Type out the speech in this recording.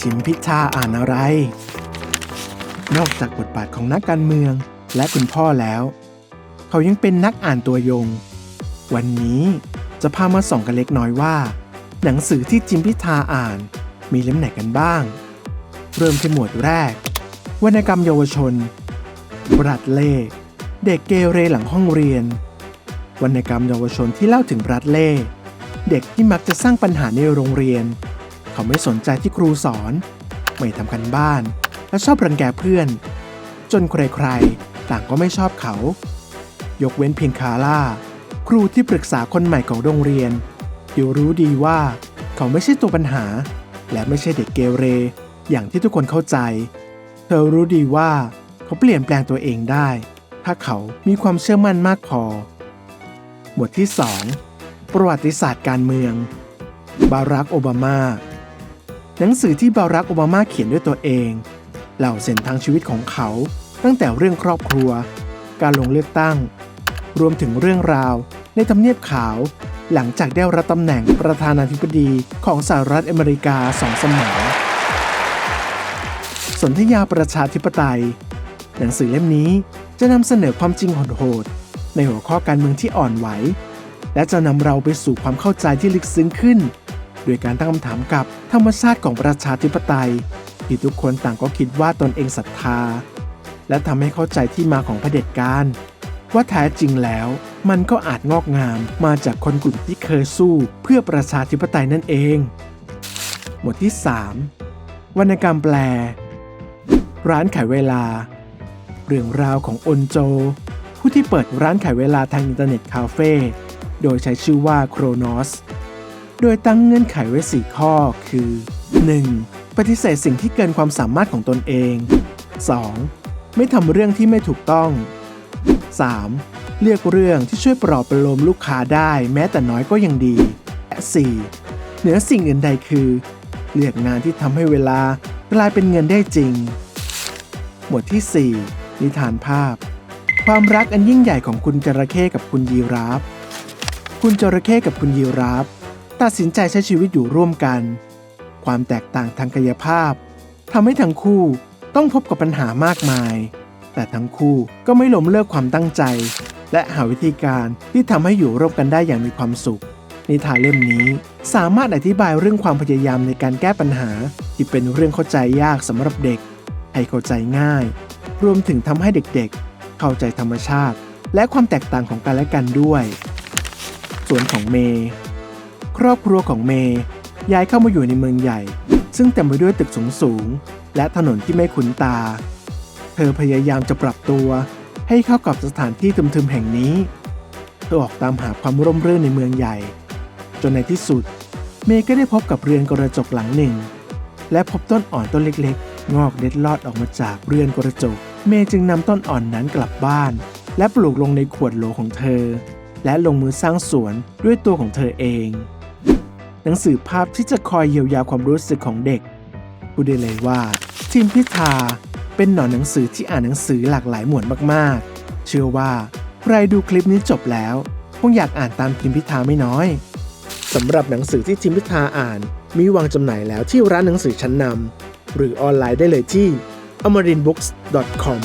ชิมพิชาอ่านอะไร นอกจากบทบาทของนักการเมืองและคุณพ่อแล้ว เขายังเป็นนักอ่านตัวยง วันนี้จะพามาส่องกันเล็กน้อยว่า หนังสือที่จิมพิธาอ่านมีเล่มไหนกันบ้าง เริ่มที่หมวดแรก วรรณกรรมเยาวชน บรัดเล่ เด็กเกเรหลังห้องเรียน วรรณกรรมเยาวชนที่เล่าถึงบรัดเล่ เด็กที่มักจะสร้างปัญหาในโรงเรียน เขาไม่สนใจที่ครูสอน ไม่ทำกันบ้าน และชอบรังแกเพื่อน จนใครๆ ต่างก็ไม่ชอบเขา ยกเว้นเพียงคาร่า ครูที่ปรึกษาคนใหม่ของโรงเรียนที่รู้ดีว่าเขาไม่ใช่ตัวปัญหา และไม่ใช่เด็กเกเร อย่างที่ทุกคนเข้าใจ เธอรู้ดีว่าเขาเปลี่ยนแปลงตัวเองได้ ถ้าเขามีความเชื่อมั่นมากพอ หมวดที่ 2 ประวัติศาสตร์การเมือง บารักโอบามา หนังสือที่บารักโอบามาเขียนด้วยตัวเองเล่าเส้นทางชีวิตของเขา ตั้งแต่เรื่องครอบครัว การลงเลือกตั้ง รวมถึงเรื่องราวในทำเนียบขาว หลังจากได้รับตำแหน่งประธานาธิบดีของสหรัฐอเมริกาสองสมัย สนธยาประชาธิปไตย หนังสือเล่มนี้จะนำเสนอความจริงโหดๆในหัวข้อการเมืองที่อ่อนไหว และจะนำเราไปสู่ความเข้าใจที่ลึกซึ้งขึ้น โดยการตั้งคำถามกับธรรมชาติของประชาธิปไตย ที่ทุกคนต่างก็คิดว่าตนเองศรัทธา และทำให้เข้าใจที่มาของเผด็จการว่าแท้จริงแล้วมันก็อาจงอกงามมาจากคนกลุ่มที่เคยสู้เพื่อประชาธิปไตยนั่นเอง หมวดที่ 3 วรรณกรรมแปล ร้านขายเวลา เรื่องราวของอนโจ ผู้ที่เปิดร้านขายเวลาทางอินเทอร์เน็ตคาเฟ่โดยใช้ชื่อว่าโครโนส โดยตั้งเงื่อนไขไว้ 4 ข้อคือ 1. ปฏิเสธสิ่งที่เกินความสามารถของตนเอง 2. ไม่ทำเรื่องที่ไม่ถูกต้อง 3. เลือกเรื่องที่ช่วยปลอบประโลมลูกค้าได้แม้แต่น้อยก็ยังดี และ 4. เหนือสิ่งอื่นใดคือ เลือกงานที่ทำให้เวลากลายเป็นเงินได้จริง หมวดที่ 4 นิทานภาพ ความรักอันยิ่งใหญ่ของคุณจระเข้กับคุณยีราฟ คุณจระเข้กับคุณยีราฟ ตัดสินใจใช้ชีวิตอยู่ร่วมกัน ความแตกต่างทางกายภาพทำให้ทั้งคู่ต้องพบกับปัญหามากมาย แต่ทั้งคู่ก็ไม่ล้มเลิกความตั้งใจ และหาวิธีการที่ทำให้อยู่ร่วมกันได้อย่างมีความสุข นิทานเล่มนี้สามารถอธิบายเรื่องความพยายามในการแก้ปัญหา ที่เป็นเรื่องเข้าใจยากสำหรับเด็ก ให้เข้าใจง่าย รวมถึงทำให้เด็กๆ เข้าใจธรรมชาติ และความแตกต่างของกันและกันด้วย ส่วนของเมย์ ครอบครัวของเมย์ย้ายเข้ามาอยู่ในเมืองใหญ่ ซึ่งเต็มไปด้วยตึกสูงๆและถนนที่ไม่คุ้นตา เธอพยายามจะปรับตัวให้เข้ากับสถานที่ทึมๆแห่งนี้ เธอออกตามหาความร่มรื่นในเมืองใหญ่ จนในที่สุด เมย์ก็ได้พบกับเรือนกระจกหลังหนึ่ง และพบต้นอ่อนต้นเล็กๆ งอกเล็ดลอดออกมาจากเรือนกระจก เมย์จึงนำต้นอ่อนนั้นกลับบ้าน และปลูกลงในขวดโหลของเธอ และลงมือสร้างสวนด้วยตัวของเธอเอง หนังสือภาพที่จะคอยเยียวยาความรู้สึกของเด็กพูดได้เลยว่า ทีมพิธาเป็นหนอนหนังสือที่อ่านหนังสือหลากหลายหมวดมากๆ เชื่อว่าใครดูคลิปนี้จบแล้วคงอยากอ่านตามทีมพิธาไม่น้อยสำหรับหนังสือที่ทีมพิธาอ่านมีวางจำหน่ายแล้วที่ร้านหนังสือชั้นนำหรือออนไลน์ได้เลยที่ amarinbooks.com